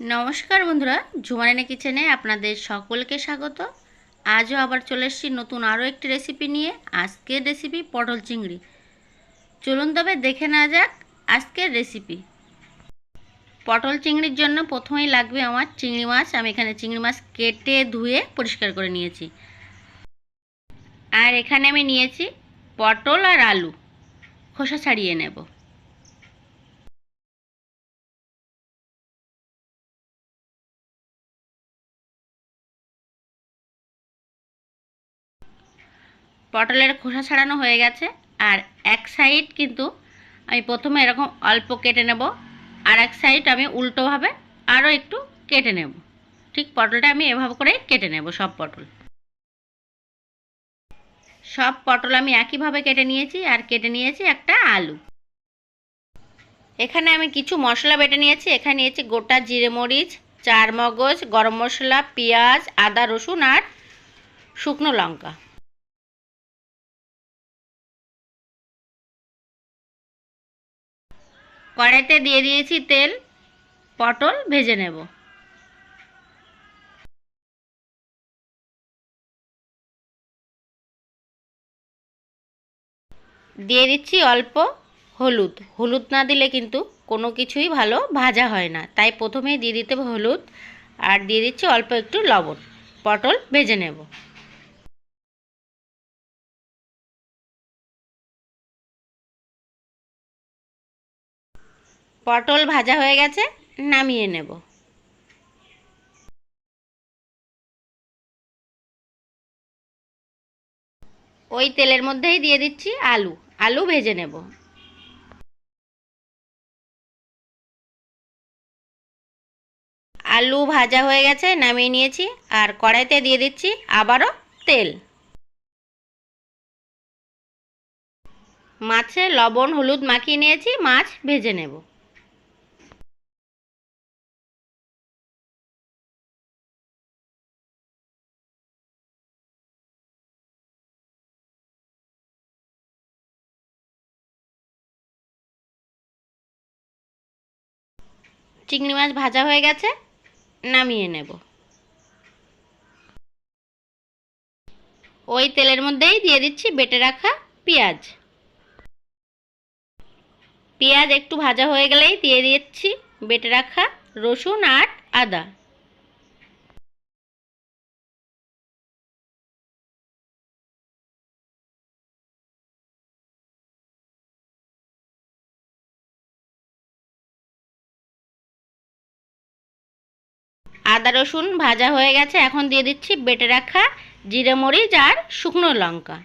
নমস্কার বন্ধুরা ঝুমারিনা কিচেনে আপনাদের সকলকে স্বাগত। আজও আবার চলে এসেছি নতুন আরও একটি রেসিপি নিয়ে, আজকের রেসিপি পটল চিংড়ি। চলুন তবে দেখে নেওয়া যাক আজকের রেসিপি পটল চিংড়ির জন্য প্রথমেই লাগবে আমার চিংড়ি মাছ। আমি এখানে চিংড়ি মাছ কেটে ধুয়ে পরিষ্কার করে নিয়েছি। আর এখানে আমি নিয়েছি পটল আর আলু। খোসা ছাড়িয়ে নেব। পটলের খোসা ছাড়ানো হয়ে গেছে। আর এক সাইড কিন্তু আমি প্রথমে এরকম অল্প কেটে নেব। আর এক সাইড আমি উল্টোভাবে আরও একটু কেটে নেব। ঠিক পটলটা আমি এভাবে করেই কেটে নেব সব পটল। সব পটল আমি একইভাবে কেটে নিয়েছি আর কেটে নিয়েছি একটা আলু। এখানে আমি কিছু মশলা বেটে নিয়েছি। এখানে নিয়েছি গোটা জিরে মরিচ চার মগজ গরম মশলা, পেঁয়াজ, আদা, রসুন আর শুকনো লঙ্কা। কড়াইতে দিয়ে দিয়েছি তেল, পটল ভেজে নেব। দিয়ে দিচ্ছি অল্প হলুদ। হলুদ না দিলে কিন্তু কোনো কিছুই ভালো ভাজা হয় না। তাই প্রথমেই দিয়ে দিতে হলুদ আর দিয়ে দিচ্ছি অল্প একটু লবণ। পটল ভেজে নেব। পটল ভাজা হয়ে গেছে, নামিয়ে নেব। ওই তেলের মধ্যেই দিয়ে দিচ্ছি আলু আলু ভেজে নেব। আলু ভাজা হয়ে গেছে, নামিয়ে নিয়েছি, আর কড়াইতে দিয়ে দিচ্ছি আবারও তেল। মাছে লবণ, হলুদ মাখিয়ে নিয়েছি, মাছ ভেজে নেব। চিংড়ি মাছ ভাজা হয়ে গেছে, নামিয়ে নেব। ওই তেলের মধ্যেই দিয়ে দিচ্ছি বেটে রাখা পেঁয়াজ। পেঁয়াজ একটু ভাজা হয়ে গেলেই দিয়ে দিচ্ছি বেটে রাখা রসুন আর আদা। আদা রসুন ভাজা হয়ে গেছে, এখন দিয়ে দিচ্ছি বেটে রাখা জিরে মরিচ আর শুকনো লঙ্কা।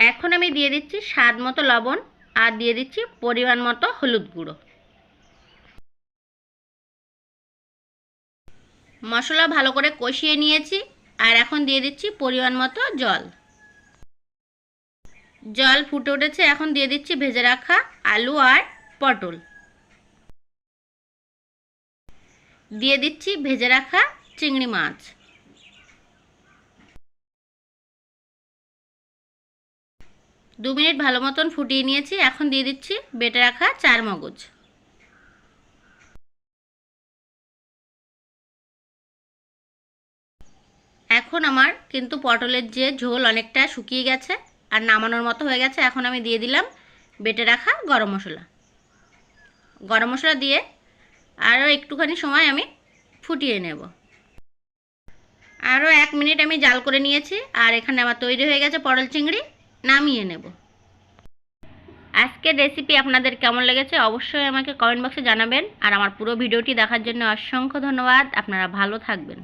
এখন আমি দিয়ে দিচ্ছি স্বাদ মতো লবণ আর দিয়ে দিচ্ছি পরিমাণ মতো হলুদ গুঁড়ো। মশলা ভালো করে কষিয়ে নিয়েছি। আর এখন দিয়ে দিচ্ছি পরিমাণ মতো জল। জল ফুটে উঠেছে, এখন দিয়ে দিচ্ছি ভেজে রাখা আলু আর পটল। দিয়ে দিচ্ছি ভেজে রাখা চিংড়ি মাছ। দু মিনিট ভালো মতন ফুটিয়ে নিয়েছি, এখন দিয়ে দিচ্ছি বেটে রাখা চার মগজ এখন আমার কিন্তু পটলের যে ঝোল অনেকটা শুকিয়ে গেছে আর নামানোর মতো হয়ে গেছে, এখন আমি দিয়ে দিলাম বেটে রাখা গরম মশলা। গরম মশলা দিয়ে আরও একটুখানি সময় আমি ফুটিয়ে নেব। আরও এক মিনিট আমি জাল করে নিয়েছি আর এখানে আমার তৈরি হয়ে গেছে পটল চিংড়ি, নামিয়ে নেব। আজকের রেসিপি আপনাদের কেমন লেগেছে অবশ্যই আমাকে কমেন্ট বক্সে জানাবেন। আর আমার পুরো ভিডিওটি দেখার জন্য অসংখ্য ধন্যবাদ। আপনারা ভালো থাকবেন।